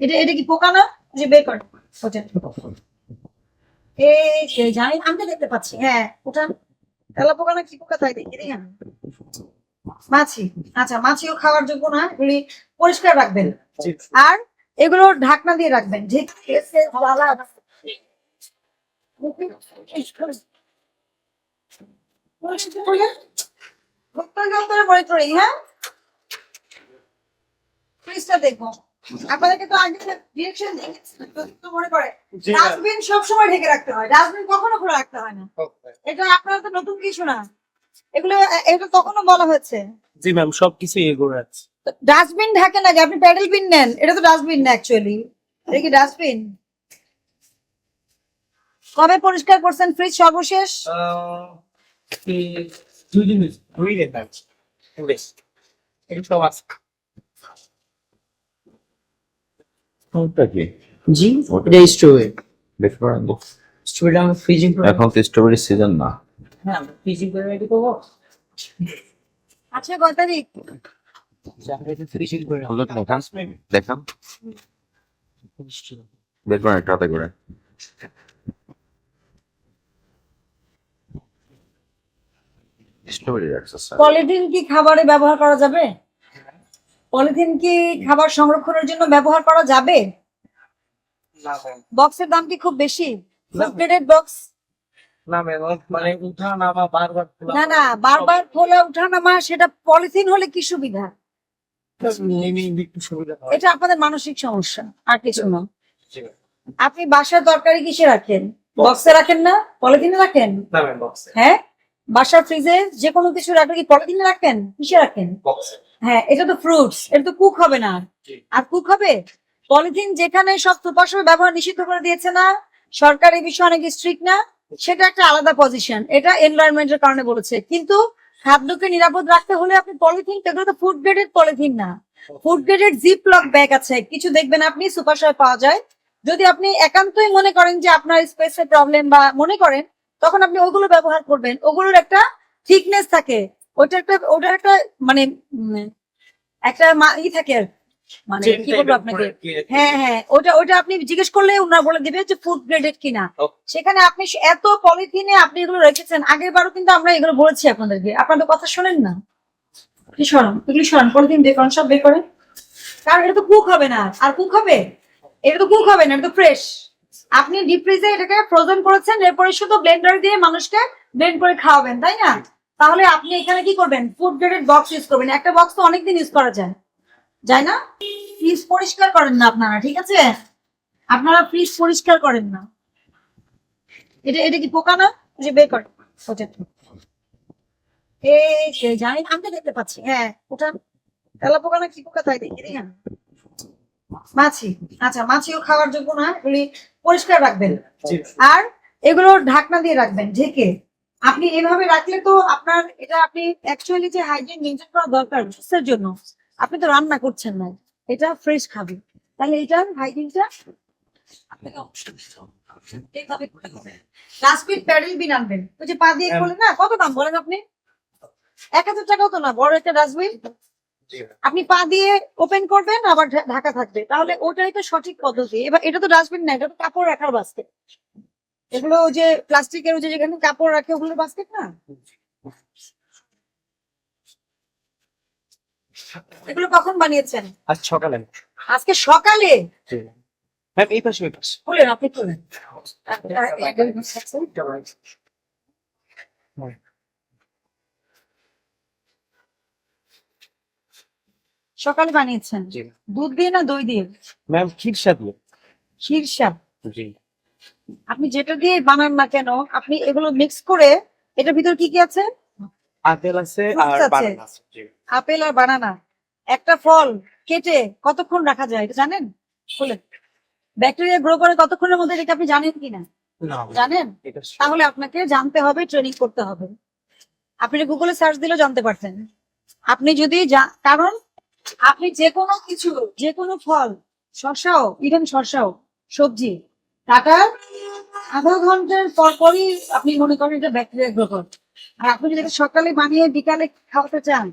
এটা এটা কি পোকা না? যে বের কর। এই জানি আমি দেখতে পাচ্ছি। হ্যাঁ ওটা তেলা পোকা না কি পোকা? তাই দেখি দেখি আমি। মাছি। আচ্ছা মাছিও খাওয়ার যোগ্য না এগুলি পরিষ্কার রাখবেন। আর এগুলো ঢাকনা দিয়ে রাখবেন। হ্যাঁ? দেখব। আপনাদেরকে তো আগে ডিরেকশন মনে করে ডাস্টবিন সবসময় ঢেকে রাখতে হয় ডাস্টবিন কখনো খোলা রাখতে হয় না। এটা আপনার তো নতুন কিছু না। এগুলো এ- এটা তখনও বলা হয়েছে। জি ম্যাম সবকিছু এগোর আছে। ডাস্টবিন ঢাকে আপনি প্যাডেল বিন নেন এটা তো ডাস্টবিন না অ্যাকচুয়ালি এটা কি ডাস্টবিন কবে পরিষ্কার করছেন ফ্রিজ সর্বশেষ? দুই দিন দুই দিন বেশ এগুলো সব আছে। কোনটা কি? জি এটা স্ট্রবেরি বেশ করেন স্ট্রবেরি আমি ফ্রিজিং করে এখন তো স্ট্রবেরি সিজন না। হ্যাঁ ফ্রিজিং করে রেডি করব। আচ্ছা কয় তারিখ ফ্রিজিং করে হলো দেখান। দেখান। বের একটা হাতে করে। স্ট্রবেরি রাখছে পলিথিন কি খাবারে ব্যবহার করা যাবে? পলিথিন কি খাবার সংরক্ষণের জন্য ব্যবহার করা যাবে? বক্সের দাম কি খুব বেশি? না। প্লেটেড বক্স না মানে উঠা নামা বারবার না না বারবার খোলা উঠানামা সেটা পলিথিন হলে কি সুবিধা? এটা আপনাদের মানসিক সমস্যা আর কিছু না। আপনি বাসার তরকারি কিসে রাখেন? বক্সে রাখেন না? পলিথিনে রাখেন? হ্যাঁ? বাসার ফ্রিজে যে কোনো কিছু রাখলে কি পলিথিনে রাখেন? কিসে রাখেন? বক্সে হ্যাঁ এটা তো ফ্রুটস এটা তো কুক হবে না। আর কুক হবে? পলিথিন যেখানে সব সুপারশো ব্যবহার নিষিদ্ধ করে দিয়েছে না সরকার এই বিষয়ে অনেক স্ট্রিক্ট না সেটা একটা আলাদা পজিশন এটা এনভায়রনমেন্টের কারণে বলেছে। কিন্তু খাদ্যকে নিরাপদ রাখতে হলে আপনি পলিথিন এগুলো তো ফুড গ্রেডেড পলিথিন না। Food graded zip lock bag আছে কিছু দেখবেন আপনি সুপার শপে পাওয়া যায়। যদি আপনি একান্তই মনে করেন যে আপনার স্পেসের প্রবলেম বা মনে করেন তখন আপনি ওগুলো ব্যবহার করবেন। ওগুলোর একটা থিকনেস থাকে। ওটা একটা ওটা একটা মানে একটা ই থাকে আর মানে কি বলব আপনাকে? হ্যাঁ হ্যাঁ ওটা ওটা আপনি জিজ্ঞেস করলে ওনারা বলে দিবে যে ফুড গ্রেডেড কিনা। সেখানে আপনি এত পলিথিনে আপনি এগুলো রেখেছেন আগের বারও কিন্তু আমরা এগুলো বলেছি আপনাদেরকে। আপনাদের কথা শোনেন না। কি সরান এগুলি সরান পলিথিন বের করেন সব বের করেন। কারণ এটা তো কুক হবে না। আর কুক হবে? এটা তো কুক হবে না এটা তো ফ্রেশ আপনি ডিপ ফ্রিজে এটাকে ফ্রোজেন করেছেন এরপরে শুধু ব্লেন্ডার দিয়ে মানুষকে ব্লেন্ড করে খাওয়াবেন তাই না? তাহলে আপনি এখানে কি করবেন? ফুড গ্রেডেড বক্স ইউজ করবেন। একটা বক্স তো অনেকদিন ইউজ করা যায়। যায় না? ফ্রিজ পরিষ্কার করেন না আপনারা ঠিক আছে? আপনারা ফ্রিজ পরিষ্কার করেন না। এটা এটা কি পোকা না? যে বের করেন। ওটা এই সেই জানি আমি তো দেখতে পাচ্ছি। হ্যাঁ ওটা তেলা পোকা না কি পোকা তাই দেখি দেখি মাছি। আচ্ছা মাছিও খাওয়ার যোগ্য না এগুলি পরিষ্কার রাখবেন। আর এগুলো ঢাকনা দিয়ে রাখবেন ঢেকে। আপনি এভাবে রাখলে তো আপনার এটা আপনি অ্যাকচুয়ালি যে হাইজিন মেনটেন করা দরকার জুসের জন্য আপনি তো রান্না করছেন না এটা ফ্রেশ খাবে। তাহলে এটা হাইজিনটা হবে। ডাস্টবিন প্যাডেল বিন আনবেন। ওই যে পা দিয়ে হ্যাঁ। না কত দাম বলেন আপনি? এক হাজার টাকাও তো না বড় একটা ডাস্টবিন আপনি পা দিয়ে ওপেন করবেন আবার ঢাকা থাকবে। তাহলে ওটাই তো সঠিক পদ্ধতি। এবার এটা তো ডাস্টবিন না এটা তো কাপড় রাখার বাস্কেট এগুলো ওই যে প্লাস্টিকের যে যেখানে কাপড় রাখে ওগুলোর বাস্কেট না? এগুলো কখন বানিয়েছেন? আজ সকালে। আজকে সকালে? ম্যাম এই পাশে ওই পাশে। খুলেন আপনি খুলেন। সকালে বানিয়েছেন? দুধ দিয়ে না দই দিয়ে? ম্যাম খিরসা দিয়ে। শীর্ষা জি। আপনি যেটা দিয়ে বানান না কেন আপনি এগুলো মিক্স করে এটার ভিতর কি কি আছে? আপেল আছে আর বানানা আছে আপেল আর বানানা একটা ফল কেটে কতক্ষণ রাখা যায় এটা জানেন? খুলে। ব্যাকটেরিয়া গ্রো করে কতক্ষণের মধ্যে এটা আপনি জানেন কিনা? না। জানেন? তাহলে আপনাকে জানতে হবে ট্রেনিং করতে হবে। আপনি গুগলে সার্চ দিলেও জানতে পারতেন। আপনি যদি কারণ আপনি যে কোনো কিছু যে কোনো ফল শসাও ইভেন শসাও সবজি কাটার আধা ঘণ্টার পর পরই আপনি মনে করেন এটা ব্যাকটেরিয়া গ্রো করে আর আপনি যদি সকালে বানিয়ে বিকালে খাওয়াতে চান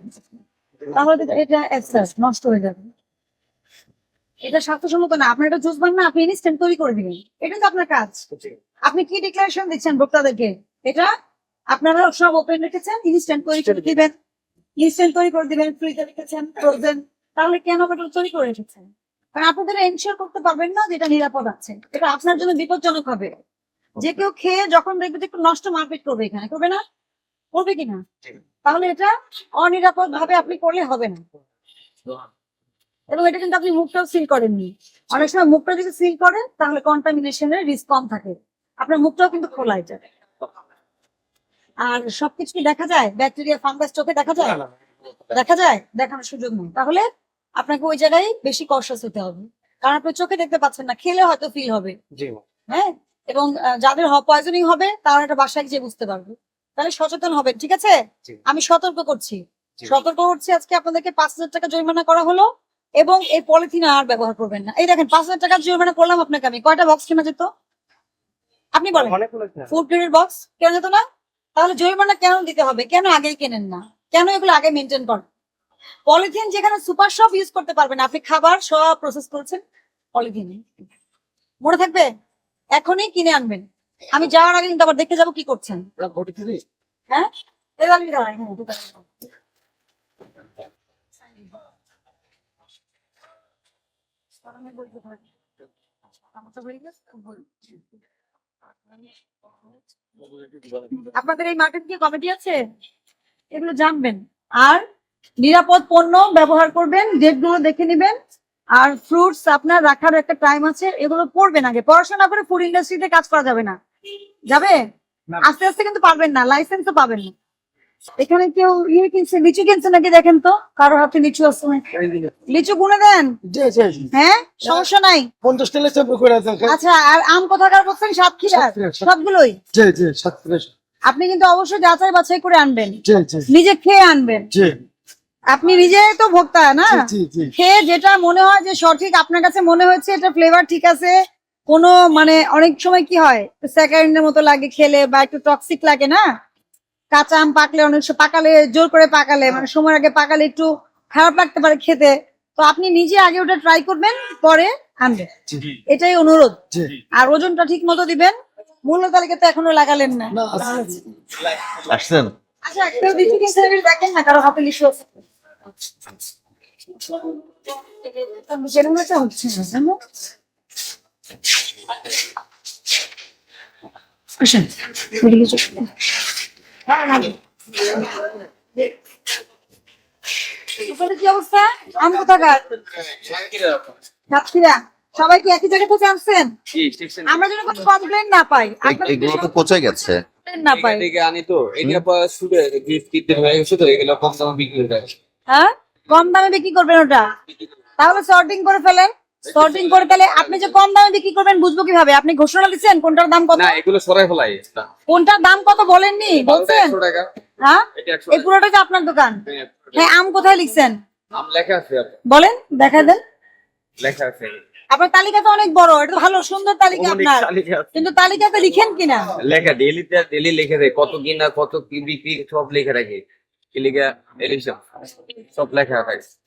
তাহলে এটা এক্সাস নষ্ট হয়ে যাবে। এটা স্বাস্থ্যসম্মত না। আপনার এটা জুস বান না আপনি ইনস্ট্যান্ট তৈরি করে দিবেন। এটা তো আপনার কাজ। আপনি কি ডিক্লারেশন দিচ্ছেন ভোক্তাদেরকে? এটা আপনারা সব ওপেন রেখেছেন ইনস্ট্যান্ট তৈরি করে দিবেন। ইনস্ট্যান্ট তৈরি করে দিবেন ফ্রিজে রেখেছেন ফ্রোজেন তাহলে কেন আপনারা তৈরি করে রেখেছেন? কারণ আপনাদের এনশিওর করতে পারবেন না যে এটা নিরাপদ আছে। এটা আপনার জন্য বিপজ্জনক হবে। যে কেউ খেয়ে যখন দেখবে যে একটু নষ্ট মারপিট করবে এখানে করবে না? করবে কিনা? তাহলে এটা অনিরাপদ ভাবে আপনি করলে হবে না। এবং এটা কিন্তু আপনি মুখটাও সিল করেননি। অনেক সময় মুখটা যদি সিল করেন তাহলে কন্টামিনেশনের রিস্ক কম থাকে। আপনার মুখটাও কিন্তু খোলা এটা। আর সবকিছু দেখা যায়? ব্যাকটেরিয়া ফাঙ্গাস চোখে দেখা যায়? দেখা যায়? দেখানোর সুযোগ নেই। তাহলে আপনাকে ওই জায়গায় বেশি কষাস হতে হবে। কারণ আপনি চোখে দেখতে পাচ্ছেন না খেলে হয়তো ফিল হবে। হ্যাঁ? এবং যাদের পয়জনিং হবে তারা এটা বাসায় গিয়ে বুঝতে পারবে। তাহলে সচেতন হবেন ঠিক আছে? আমি সতর্ক করছি। সতর্ক করছি আজকে আপনাদেরকে পাঁচ হাজার টাকা জরিমানা করা হলো এবং এই পলিথিন আর ব্যবহার করবেন না। এই দেখেন পাঁচ হাজার টাকা জরিমানা করলাম আপনাকে আমি। কয়টা বক্স কেনা যেত? আপনি বলেন। ফুড গ্রেডের বক্স কেনা যেত না? তাহলে জরিমানা কেন দিতে হবে? কেন আগেই কেনেন না? কেন এগুলো আগে মেনটেন করেন? পলিথিন যেখানে সুপার শপ ইউজ করতে পারবেন আপনি খাবার সব প্রসেস করছেন পলিথিনে মনে থাকবে? এখনই কিনে আনবেন। আমি যাওয়ার আগে কিন্তু আবার দেখতে যাব কি করছেন? হ্যাঁ। আপনাদের এই মার্কেট কি কমিটি আছে? এগুলো জানবেন। আর নিরাপদ পণ্য ব্যবহার করবেন ডেটগুলো দেখে নেবেন আর ফ্রুটস আপনার রাখার একটা টাইম আছে এগুলো পড়বেন আগে। পড়াশোনা করে ফুড ইন্ডাস্ট্রিতে কাজ করা যাবে না। যাবে? আস্তে আস্তে কিন্তু পারবেন না লাইসেন্স লাইসেন্সও পাবেন না। এখানে কেউ ইয়ে কিনছে লিচু কিনছে নাকি দেখেন তো? কারও হাতে লিচু আছে। লিচু গুনে দেন? হ্যাঁ? সমস্যা নাই। পঞ্চাশ টাকা আচ্ছা আর আম কোথাকার বলছেন সাতক্ষীরা। সবগুলোই? আপনি কিন্তু অবশ্যই যাচাই বাছাই করে আনবেন। নিজে খেয়ে আনবেন। আপনি নিজেই তো ভোক্তা না? খেয়ে যেটা মনে হয় যে সঠিক আপনার কাছে মনে হচ্ছে এটা ফ্লেভার ঠিক আছে কোনো মানে অনেক সময় কি হয় স্যাকারিনের মতো লাগে খেলে বা একটু টক্সিক লাগে না? কাঁচা আম পাকলে অনেক সময় পাকালে জোর করে পাকালে মানে সময় আগে পাকালে একটু খারাপ লাগতে পারে খেতে তো আপনি নিজে আগে ওটা ট্রাই করবেন পরে আনবেন। এটাই অনুরোধ। আর ওজনটা ঠিক মতো দিবেন মূল্য তালিকা তো এখনও লাগালেন না। আসছেন? আচ্ছা দেখেন না কারও হাতে লিচু আছে হচ্ছে না, জানো? আসেন, এদিকে চলুন। হ্যাঁ, না। উপরে কি অবস্থা আম কোথাকার সাতক্ষীরা সবাই কি একই জায়গা থেকে আনছেন আমরা যেন কোনো কমপ্লেন না পাই আপনাদের এগুলো তো পচে গেছে না পাই আনি তো এটা পর শুধু কিনতে হয়ে গেছে তো এগুলো কম দামে বিক্রি হয়ে যায় হ্যাঁ? কম দামে বিক্রি করবেন ওটা। তাহলে সর্টিং করে ফেলেন। সর্টিং করে তাহলে আপনি যে কম দামে বিক্রি করবেন বুঝব কীভাবে? আপনি ঘোষণা দিচ্ছেন কোনটার দাম কত? না এগুলো সরাই ফেলাই কোনটার দাম কত বলেননি? বলছেন? হ্যাঁ? এই পুরোটা তো আপনার দোকান? হ্যাঁ আম কোথায় লিখছেন? নাম লেখা আছে বলেন দেখা দেন। লেখা আছে। আপনার তালিকা তো অনেক বড় এটা ভালো সুন্দর তালিকা আপনার। কিন্তু তালিকাতে লিখেন কিনা? লেখা ডেলিতে ডেলি লিখে দেয়। কত কিনা কত কি বিক্রি সব লিখে রাখে। কি লিখে এলিশন সব লেখা থাকে